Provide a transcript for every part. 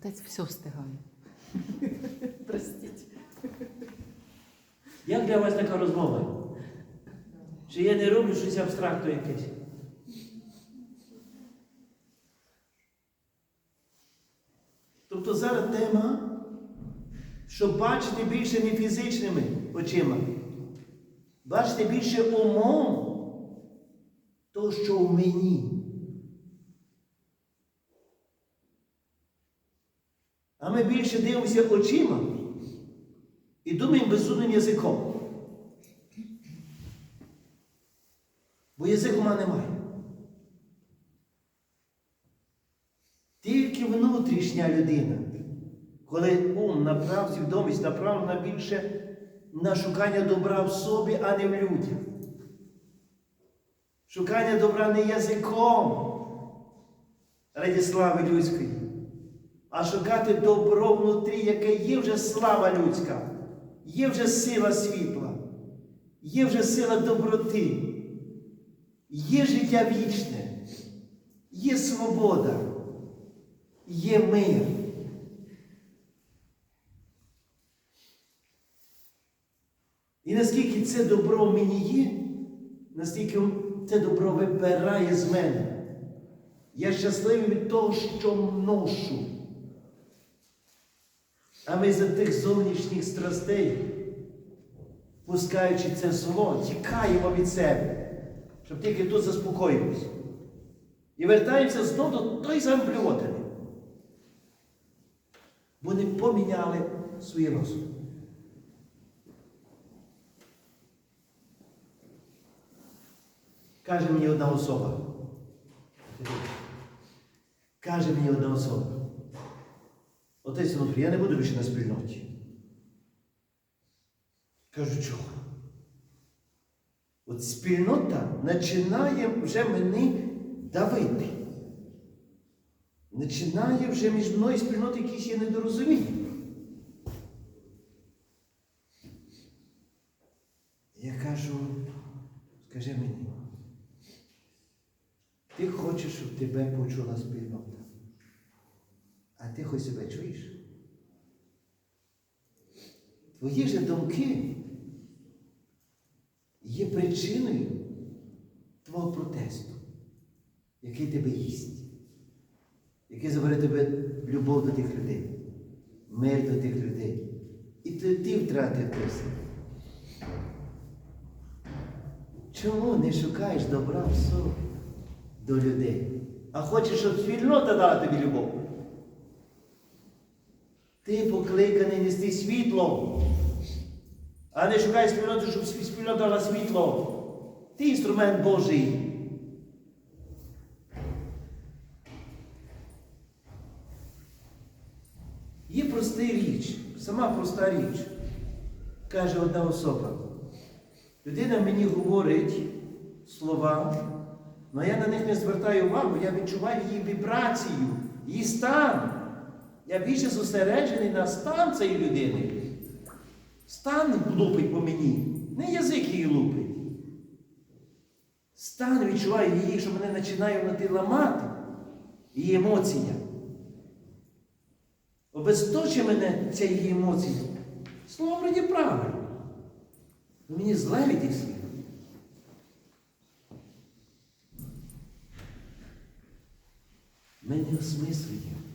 Отець все встигає. Простіть. Як для вас така розмова? Чи я не роблю щось абстрактно якесь? Тобто зараз тема, щоб бачити більше не фізичними очима, бачити більше умом то, що в мені. А ми більше дивимося очима і думаємо безсудним язиком. Бо язик ума немає. Тільки внутрішня людина, коли ум направ, свідомість направлена більше на шукання добра в собі, а не в людях. Шукання добра не язиком раді слави людської, а шукати добро внутрі, яке є вже слава людська, є вже сила світла, є вже сила доброти, є життя вічне, є свобода, є мир. І наскільки це добро в мені є, настільки це добро вибирає з мене. Я щасливий від того, що ношу. А ми за тих зовнішніх страстей, пускаючи це зло, тікаємо від себе, щоб тільки тут заспокоїмося. І вертаємося знову до той. Бо не поміняли свої розум. Каже мені одна особа. Каже мені одна особа. Отець Онуфрій, я не буду більше на спільноті. Кажу, чого? От спільнота починає вже мене давити. Починає вже між мною і спільнотою якісь є недорозуміння. Я кажу, скажи мені, ти хочеш, щоб тебе почула спільнота. Ти хоч себе чуєш? Твої ж думки є причиною твого протесту, який тебе їсть, який забере тебе любов до тих людей, мир до тих людей. І ти, ти втратив те все. Чому не шукаєш добра в собі до людей? А хочеш, щоб спільнота дала тобі любов? Ти покликаний нести світло, а не шукай спільноту, щоб спільнота дала світло. Ти інструмент Божий. Є проста річ, сама проста річ, каже одна особа. Людина мені говорить слова, але я на них не звертаю увагу, я відчуваю її вібрацію, її стан. Я більше зосереджений на стан цієї людини. Стан лупить по мені, не язик її лупить. Стан відчуваю її, що мене починає внутрі ламати, її емоція. Обезточує мене ця її емоція. Слово вроді правильно. Ну, Мені зле від тих слів. Ми не осмислюємо.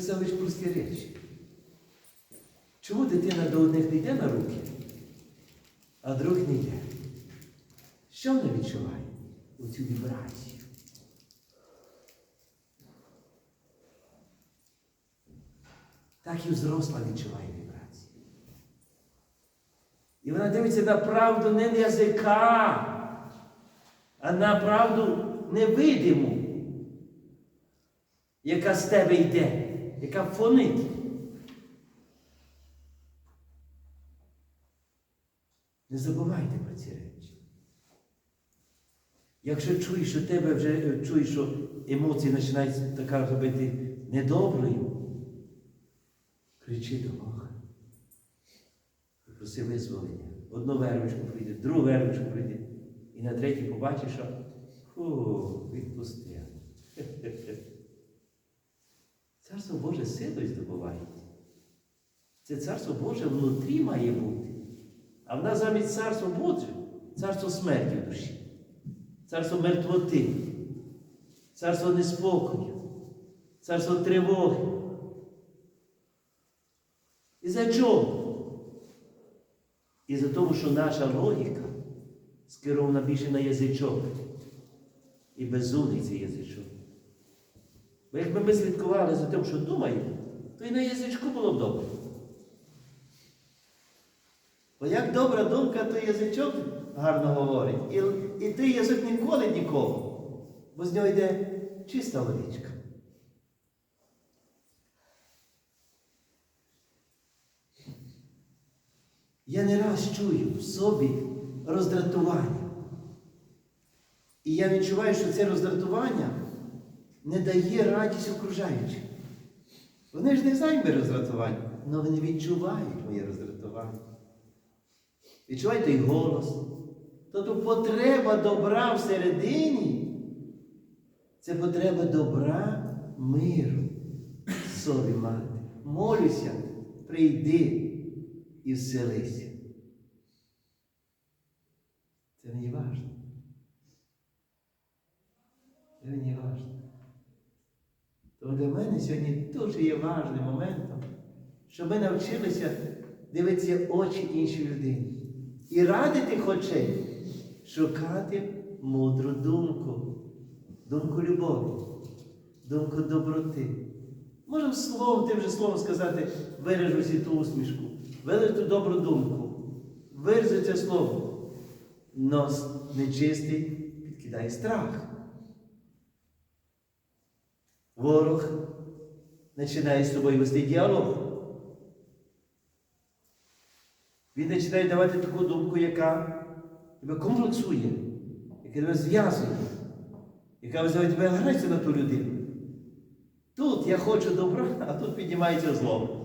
Це лише прості речі. Чому дитина до одних не йде на руки, а до других не йде? Що вона відчуває у цю вібрацію? Так і взросла відчуває вібрацію. І вона дивиться на правду не на язика, а на правду невидиму, яка з тебе йде, яка фонить. Не забувайте про ці речі. Якщо чуєш, що тебе вже е, чуєш, що емоції починають така робити недоброю, кричи до Бога. Проси визволення. Одну вервочку прийде, другу вервочку прийде. І на третій побачиш, що фу, відпустив. Царство Боже силою здобувається. Це царство Боже внутрі має бути. А в нас замість царства Боже царство смерті в душі, царство мертвоти, царство неспокою, царство тривоги. І за чого? І за того, що наша логіка скерована більше на язичок. І безумний цей язичок. Бо якби ми слідкували за тим, що думаємо, то і на язичку було б добре. Бо як добра думка, то язичок гарно говорить. І, і той язик ніколи нікого. Бо з нього йде чиста водичка. Я не раз чую в собі роздратування. І я відчуваю, що це роздратування не дає радість окружаючим. Вони ж не знають моє роздратування, але вони відчувають моє роздратування. Відчувають той голос. Тобто потреба добра всередині це потреба добра миру в собі мати. Молюся, прийди і вселися. Це мені важливо. Це мені важливо. Тому для мене сьогодні дуже є важним моментом, щоб ми навчилися дивитися очі іншій людині. І радити очей шукати мудру думку, думку любові, думку доброти. Можемо словом, тим же словом сказати, виражу всі ту усмішку, виражу ту добру думку, виражу це слово. Нос нечистий підкидає страх. Ворог починає з тобою вести діалог. Він починає давати таку думку, яка тебе комплексує, яка тебе зв'язує, яка визиває тебе агресію на ту людину. Тут я хочу добра, а тут піднімається зло.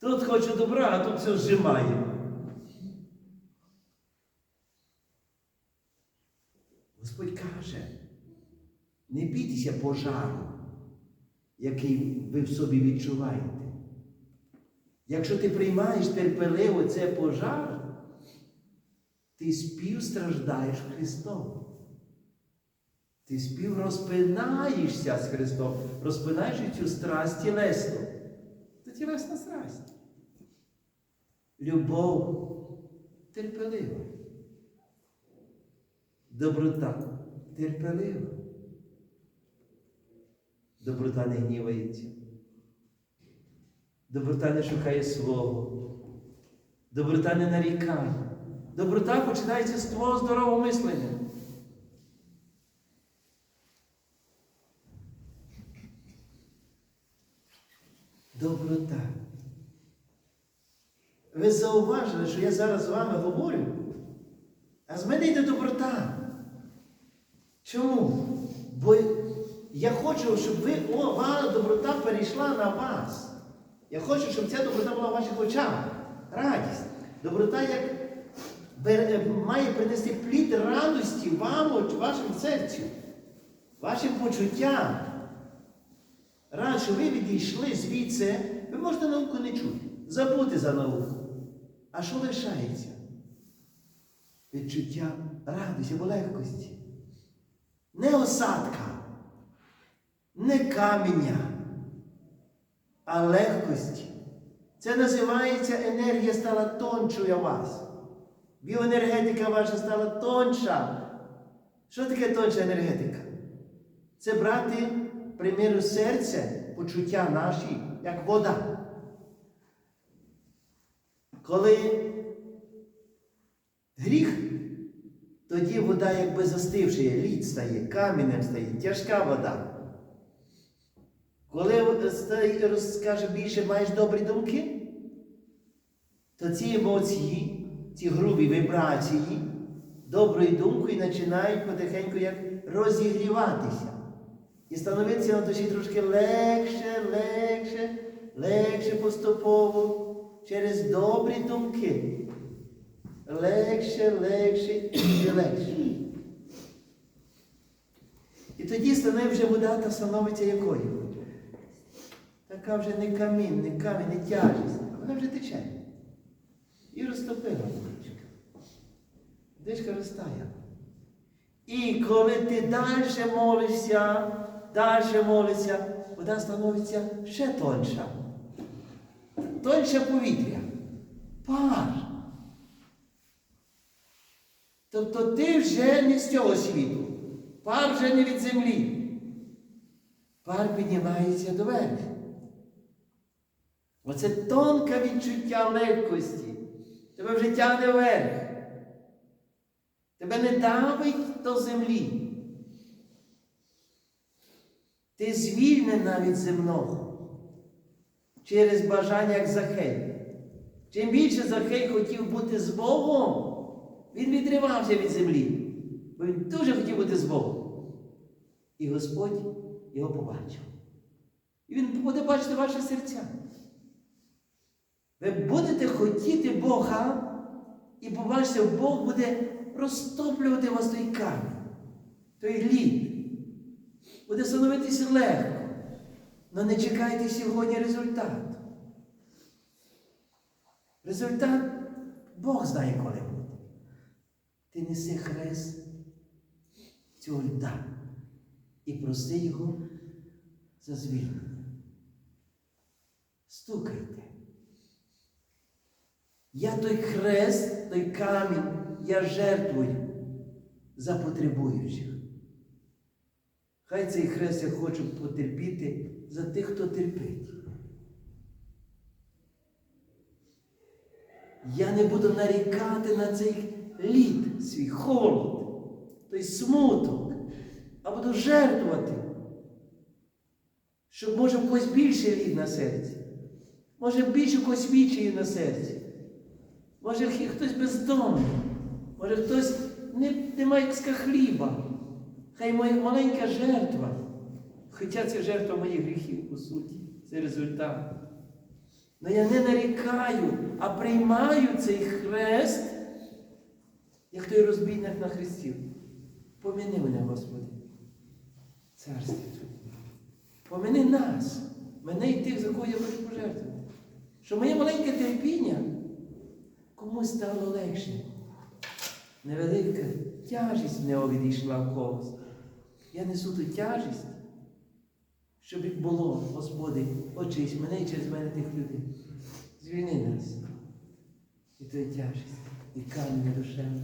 Тут хочу добра, а тут все зжимає. Господь каже, не бійтеся пожару, який ви в собі відчуваєте. Якщо ти приймаєш терпеливо це пожар, ти співстраждаєш Христом. Ти співрозпинаєшся з Христом, розпинаєш цю страсть тілесну. Це тілесна страсть. Любов терпелива. Доброта терпелива. Доброта не гнівається. Доброта не шукає свого. Доброта не нарікає. Доброта починається з твого здорового мислення. Доброта. Ви зауважили, що я зараз з вами говорю, а з мене йде доброта. Чому? Бо я хочу, щоб ви, о, ваша доброта перейшла на вас. Я хочу, щоб ця доброта була в ваших очах. Радість. Доброта як має принести плід радості вам, вашим серцю, вашим почуттям. Рад, що ви відійшли звідси, ви можете науку не чути, забути за науку. А що лишається? Відчуття радості або легкості. Не осадка, не каміння, а легкості. Це називається енергія стала тончою вас. Біоенергетика ваша стала тонша. Що таке тонша енергетика? Це брати, приміру, серце, почуття наші, як вода. Коли гріх, тоді вода якби застивши, лід стає, камінем стає, тяжка вода. Коли стає, розкаже більше маєш добрі думки, то ці емоції, ці грубі вібрації доброю думкою починають потихеньку як розігріватися. І становиться на душі трошки легше, легше, легше поступово через добрі думки. Легше, легше і легше. І тоді стане вже вода та становиться якою? Така вже не камінь, не камінь, не тяжість, а вона вже тече. І розтопила водичка. Водичка розтаяла. І коли ти далі молишся, далі молишся, вода становиться ще тонша. Тонше повітря. Пар. Тобто ти вже не з цього світу. Пар вже не від землі. Пар піднімається до доверху. Оце тонке відчуття легкості. Тебе вже тягне вверх. Тебе не давить до землі. Ти звільнена від земного через бажання як Захей. Чим більше Захей хотів бути з Богом, він відривався від землі. Бо він дуже хотів бути з Богом. І Господь його побачив. І він буде бачити ваше серця. Ви будете хотіти Бога, і побачите, Бог буде розтоплювати вас той камінь, той лід. Буде становитися легко. Але не чекайте сьогодні результату. Результат Бог знає, коли буде. Ти неси хрест цього льда і проси його за звільнення. Стукайте. Я той хрест, той камінь, я жертвую за потребуючих. Хай цей хрест я хочу потерпіти за тих, хто терпить. Я не буду нарікати на цей лід, свій холод, той смуток, а буду жертвувати, щоб може в когось більше лід на серці, може більше когось вічає на серці, може хтось бездомний, може хтось не, не має хліба. Хай моя маленька жертва, хоча це жертва моїх гріхів, по суті, це результат. Але я не нарікаю, а приймаю цей хрест, як той розбійник на хресті. Поміни мене, Господи, царстві Твоє. Поміни нас, мене і тих, за кого я хочу пожертвувати. Що моє маленьке терпіння комусь стало легше. Невелика тяжість в нього в когось. Я несу ту тяжість, щоб їх було, Господи, очись мене і через мене тих людей. Звільни нас. І тої тяжість, і камінь душевний.